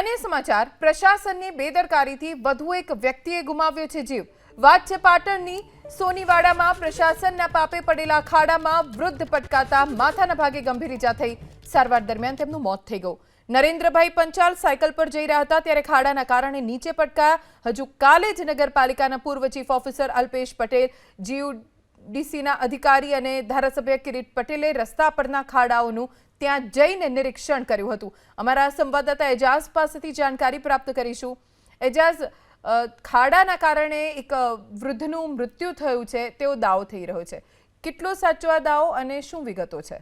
અન્ય સમાચાર, પ્રશાસનની બેદરકારીથી વધુ એક વ્યક્તિએ ગુમાવ્યો છે જીવ. વાત છે પાટણની સોનીવાડામાં પ્રશાસનના પાપે પડેલા ખાડામાં વૃદ્ધ પટકાતા માથાના ભાગે ગંભીર ઈજા થઈ. સારવાર દરમિયાન તેમનું મોત થઈ ગયું. નરેન્દ્રભાઈ પંચાલ સાયકલ પર જઈ રહ્યા હતા ત્યારે ખાડાના કારણે નીચે પટકાયા હજુ કાલે જ નગરપાલિકાના પૂર્વ ચીફ ઓફિસર અલ્પેશ પટેલ, જીયુડીસીના અધિકારી અને ધારાસભ્ય કિરીટ પટેલે રસ્તા પરના ખાડાઓનું ત્યાં જઈને નિરીક્ષણ કર્યું હતું. અમારા સંવાદદાતા એજાઝ પાસેથી જાણકારી પ્રાપ્ત કરીશું. એજાઝ ખાડાના કારણે એક વૃદ્ધનું મૃત્યુ થયું છે. તેવો દાવો થઈ રહ્યો છે. કેટલો સાચો આ દાવો અને શું વિગતો છે?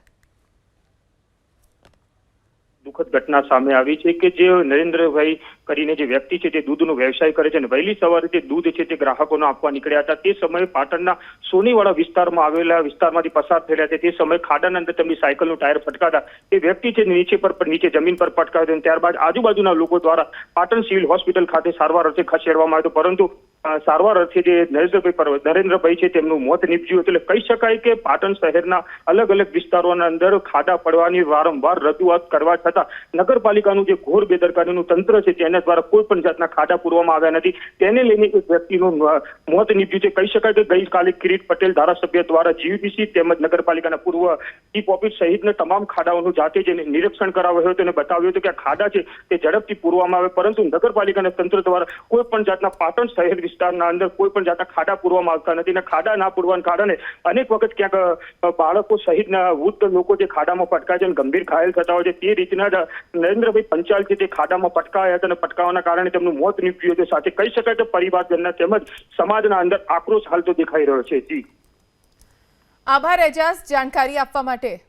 દુઃખદ ઘટના સામે આવી છે કે જે નરેન્દ્રભાઈ કરીને જે વ્યક્તિ છે તે દૂધનો વ્યવસાય કરે છે અને વહેલી સવારે તે દૂધ છે તે ગ્રાહકોને આપવા નીકળ્યા હતા. તે સમયે પાટણના સોનીવાડા વિસ્તારમાં આવેલા વિસ્તારમાંથી પસાર થયેલા તે સમયે ખાડાના અંદર તેમની સાયકલનું ટાયર ફટકાતા તે વ્યક્તિ છે નીચે પર નીચે જમીન પર પટકાવ્યો અને ત્યારબાદ આજુબાજુના લોકો દ્વારા પાટણ સિવિલ હોસ્પિટલ ખાતે સારવાર અર્થે ખસેડવામાં આવ્યો પરંતુ સારવાર અર્થે જે નરેન્દ્રભાઈ નરેન્દ્રભાઈ છે તેમનું મોત નીપજ્યું એટલે કહી શકાય કે પાટણ શહેરના અલગ અલગ વિસ્તારોના અંદર ખાડા પડવાની વારંવાર રજૂઆત કરવા છતાં નગરપાલિકાનું જે ઘોર બેદરકારીનું તંત્ર છે તેના દ્વારા કોઈ પણ જાતના ખાડા પૂરવામાં આવ્યા નથી. તેને લઈને એક વ્યક્તિનું મોત નીપજ્યું છે. કહી શકાય કે ગઈકાલે કિરીટ પટેલ ધારાસભ્ય દ્વારા જીવીપીસી તેમજ નગરપાલિકાના પૂર્વ ચીફ ઓફિસ સહિતને તમામ ખાડાઓનું જાતે જ નિરીક્ષણ કરાવ્યું હતું અને બતાવ્યું હતું કે આ ખાડા છે તે ઝડપથી પૂરવામાં આવે, પરંતુ નગરપાલિકાના તંત્ર દ્વારા કોઈ પણ જાતના પાટણ શહેર વિસ્તારના અંદર કોઈ પણ જાતના ખાડા પૂરવામાં આવતા નથી અને ખાડા ના પૂરવાના કારણે અનેક વખત ક્યાંક બાળકો સહિતના વૃદ્ધ લોકો જે ખાડામાં પટકાય છે અને ગંભીર ઘાયલ થતા હોય છે, તે રીતના જ નરેન્દ્રભાઈ પંચાલ છે તે ખાડામાં પટકાયા હતા અને પટકાવાના કારણે તેમનું મોત નીપજ્યું હતું. સાથે કહી શકાય કે પરિવારજનના તેમજ સમાજના અંદર આક્રોશ હાલતો દેખાઈ રહ્યો છે. જી. આભાર એજાઝ. જાણકારી આપવા માટે.